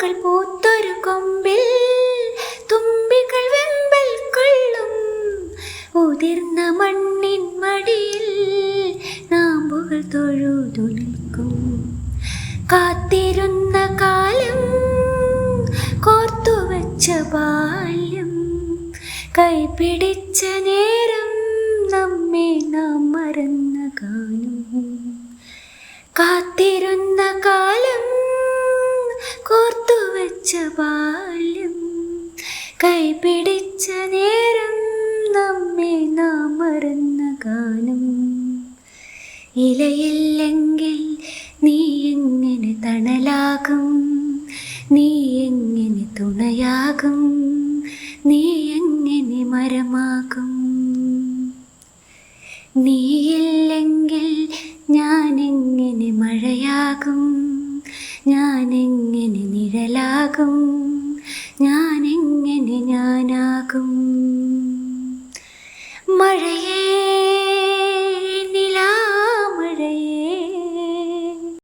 പൂക്കൾ പൂത്തൊരു കൊമ്പിൽ തുമ്പികൾ വെമ്പൽ കൊള്ളും. ഉതിർന്ന മണ്ണിൻ മടിയിൽ നാമ്പുകൾ തൊഴുതു നിൽക്കും. കാത്തിരുന്ന കാലം കോർത്തുവച്ച ബാല്യം കൈപിടിച്ച നേരം നമ്മെ നാം മറന്ന ഗാനം കാത്തിരുന്ന കാലം കോർത്തുവച്ച ബാല്യം കൈപിടിച്ച നേരം നമ്മെ നാം മറന്ന ഗാനം. ഇലയില്ലെങ്കിൽ നീ എങ്ങനെ തണലാകും? നീ എങ്ങനെ തുണയാകും? നീ എങ്ങനെ മരമാകും? നീയില്ലെങ്കിൽ ഞാൻ എങ്ങനെ മഴയാകും? ഞാൻ എങ്ങനെ നിഴലാകും? ഞാൻ എങ്ങനെ ഞാനാകും? മഴയെ